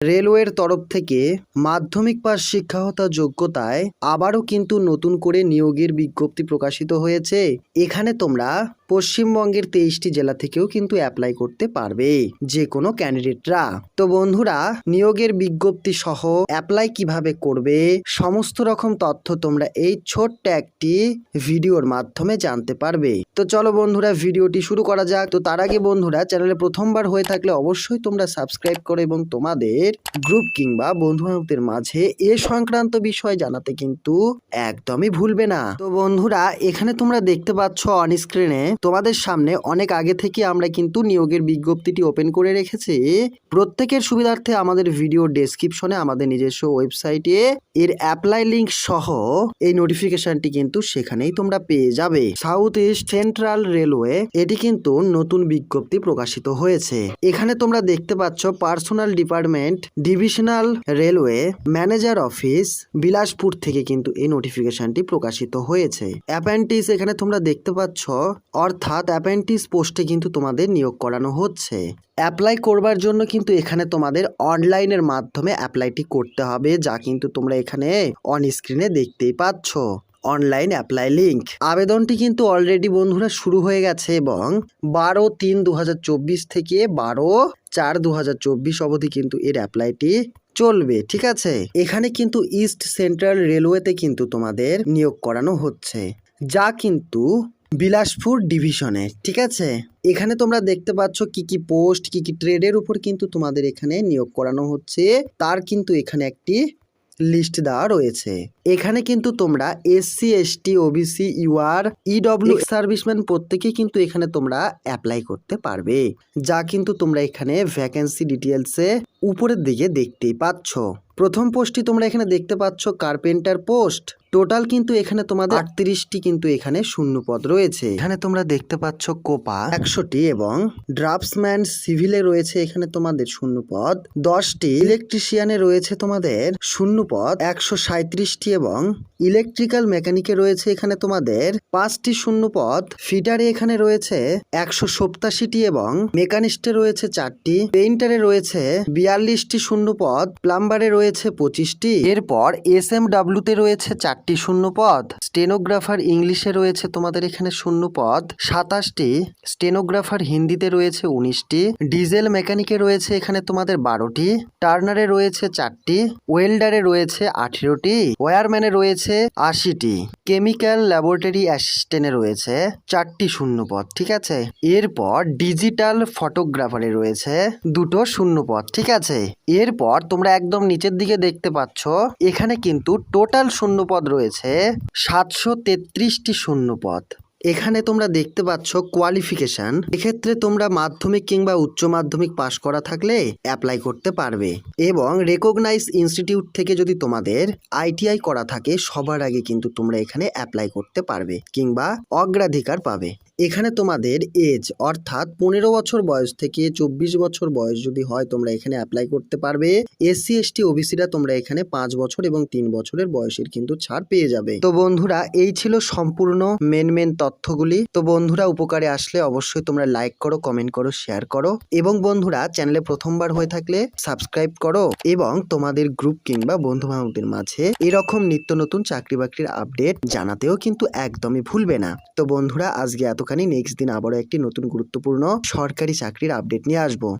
রেলওয়ের তরফ থেকে মাধ্যমিক পাশ শিক্ষাহতা যোগ্যতায় আবারও কিন্তু নতুন করে নিয়োগের বিজ্ঞপ্তি প্রকাশিত হয়েছে। এখানে তোমরা পশ্চিমবঙ্গের তেইশটি জেলা থেকেও কিন্তু অ্যাপ্লাই করতে পারবে যে কোনো ক্যান্ডিডেটরা তো বন্ধুরা, নিয়োগের বিজ্ঞপ্তি সহ অ্যাপ্লাই কীভাবে করবে, সমস্ত রকম তথ্য তোমরা এই ছোট্ট একটি ভিডিওর মাধ্যমে জানতে পারবে। তো চলো বন্ধুরা, ভিডিওটি শুরু করা যাক। তো তার আগে বন্ধুরা, চ্যানেলে প্রথমবার হয়ে থাকলে অবশ্যই তোমরা সাবস্ক্রাইব করো এবং তোমাদের গ্রুপ কিংবা বন্ধু বান্ধবদের মাঝে এ সংক্রান্ত বিষয় জানাতে কিন্তু একদমই ভুলবে না। তো বন্ধুরা, এখানে তোমরা দেখতে পাচ্ছ অন স্ক্রিনে তোমাদের সামনে অনেক আগে থেকে আমরা কিন্তু নিয়োগের বিজ্ঞপ্তিটি ওপেন করে রেখেছি। প্রত্যেকের সুবিধার্থে আমাদের ভিডিও ডেসক্রিপশনে আমাদের নিজস্ব ওয়েবসাইটে এর অ্যাপ্লাই লিঙ্ক সহ এই নোটিফিকেশনটি কিন্তু সেখানেই তোমরা পেয়ে যাবে। সাউথ ইস্ট সেন্ট্রাল রেলওয়ে এটি কিন্তু নতুন বিজ্ঞপ্তি প্রকাশিত হয়েছে। এখানে তোমরা দেখতে পাচ্ছ personal department divisional railway manager office Bilaspur থেকে কিন্তু এই নোটিফিকেশনটি প্রকাশিত হয়েছে। অ্যাপেন্টিস এখানে তোমরা দেখতে পাচ্ছ অর্থাৎ অ্যাপেন্টিস পোস্টে কিন্তু তোমাদের নিয়োগ করানো হচ্ছে। অ্যাপ্লাই করবার জন্য কিন্তু এখানে তোমাদের অনলাইনের মাধ্যমে অ্যাপ্লাইটি করতে হবে, যা কিন্তু তোমরা এখানে অন স্ক্রিনে দেখতেই পাচ্ছ। অনলাইন অ্যাপ্লাই লিঙ্ক আবেদনটি কিন্তু অলরেডি বন্ধুরা, শুরু হয়ে গেছে এবং বারো তিন দু থেকে বারো চার দু অবধি কিন্তু এর অ্যাপ্লাইটি চলবে, ঠিক আছে? এখানে কিন্তু ইস্ট সেন্ট্রাল রেলওয়েতে কিন্তু তোমাদের নিয়োগ করানো হচ্ছে, যা কিন্তু বিলাসপুর ডিভিশনে, ঠিক আছে? এখানে তোমরা দেখতে পাচ্ছ কি কি পোস্ট, কি কি ট্রেডের উপর কিন্তু তোমাদের এখানে নিয়োগ করানো হচ্ছে। তার কিন্তু এখানে একটি লিস্ট দেওয়া রয়েছে। এখানে কিন্তু তোমরা SC, ST, OBC, UR, EW serviceman প্রত্যেকে কিন্তু এখানে তোমরা অ্যাপ্লাই করতে পারবে। যা কিন্তু তোমরা এখানে ভ্যাকেন্সি ডিটেলসে উপরের দিকে দেখতেই পাচ্ছ। প্রথম পোস্টটি তোমরা এখানে দেখতে পাচ্ছ, কার্পেন্টার পোস্ট। টোটাল কিন্তু এখানে তোমাদের আটত্রিশটি কিন্তু এখানে শূন্য পদ রয়েছে। এখানে তোমরা দেখতে পাচ্ছ কোপা একশোটি এবং ড্রাফটসম্যান সিভিলে রয়েছে এখানে তোমাদের শূন্য পদ দশটি ইলেকট্রিশিয়ানে রয়েছে তোমাদের শূন্য পদ একশো সাঁত্রিশটি এবং ইলেকট্রিক্যাল মেকানিকে রয়েছে এখানে তোমাদের পাঁচটি শূন্য পদ ফিটারে এখানে রয়েছে একশো সপ্তাশিটি এবং মেকানিস্টে রয়েছে চারটি। পেইন্টারে রয়েছে বিয়াল্লিশটি শূন্য পদ প্লাম্বারে রয়েছে পঁচিশটি। এরপর এস এম ডাব্লিউতে রয়েছে চারটি শূন্য পদ স্টেনোগ্রাফার ইংলিশে রয়েছে তোমাদের এখানে শূন্য পদ সাতাশটি। স্টেনোগ্রাফার হিন্দিতে রয়েছে উনিশটি। ডিজেল মেকানিকে রয়েছে এখানে তোমাদের বারোটি। টার্নারে রয়েছে চারটি। ওয়েল্ডারে রয়েছে আঠেরোটি। ওয়ারম্যানে রয়েছে আশিটি। কেমিক্যাল ল্যাবরেটরি অ্যাসিস্ট্যান্টে রয়েছে চারটি শূন্য পদ ঠিক আছে? এরপর ডিজিটাল ফটোগ্রাফারে রয়েছে দুটো শূন্য পদ ঠিক আছে এরপর তোমরা একদম নিচের দিকে দেখতে পাচ্ছ, এখানে কিন্তু টোটাল শূন্য পদ রয়েছে, সাতশো তেত্রিশটি শূন্য পদ এখানে তোমরা দেখতে পাচ্ছ কোয়ালিফিকেশন এক্ষেত্রে তোমরা মাধ্যমিক কিংবা উচ্চ মাধ্যমিক পাশ করা থাকলে অ্যাপ্লাই করতে পারবে। এবং রেকগনাইজ ইনস্টিটিউট থেকে যদি তোমাদের আইটিআই করা থাকে, সবার আগে কিন্তু তোমরা এখানে অ্যাপ্লাই করতে পারবে, কিংবা অগ্রাধিকার পাবে। এখানে তোমাদের এজ অর্থাৎ পনেরো বছর বয়স থেকে চব্বিশ বছর বয়স যদি হয়, তোমরা এখানে অ্যাপ্লাই করতে পারবে। এসসি এসটি ওবিসিরা তোমরা এখানে পাঁচ বছর এবং তিন বছরের বয়সের কিন্তু ছাড় পেয়ে যাবে। তো বন্ধুরা, এই ছিল সম্পূর্ণ মেন মেন তথ্যগুলি। তো বন্ধুরা, উপকারে আসলে অবশ্যই তোমরা লাইক করো কমেন্ট করো শেয়ার করো। এবং বন্ধুরা চ্যানেলে প্রথমবার হয়ে থাকলে সাবস্ক্রাইব করো এবং তোমাদের গ্রুপ কিংবা বন্ধু বান্ধবদের মাঝে এরকম নিত্য নতুন চাকরি বাকরির আপডেট জানাতেও কিন্তু একদমই ভুলবে না। তো বন্ধুরা, আজকে এতখানি নেক্সট দিন আবারও একটি নতুন গুরুত্বপূর্ণ সরকারি চাকরির আপডেট নিয়ে আসব।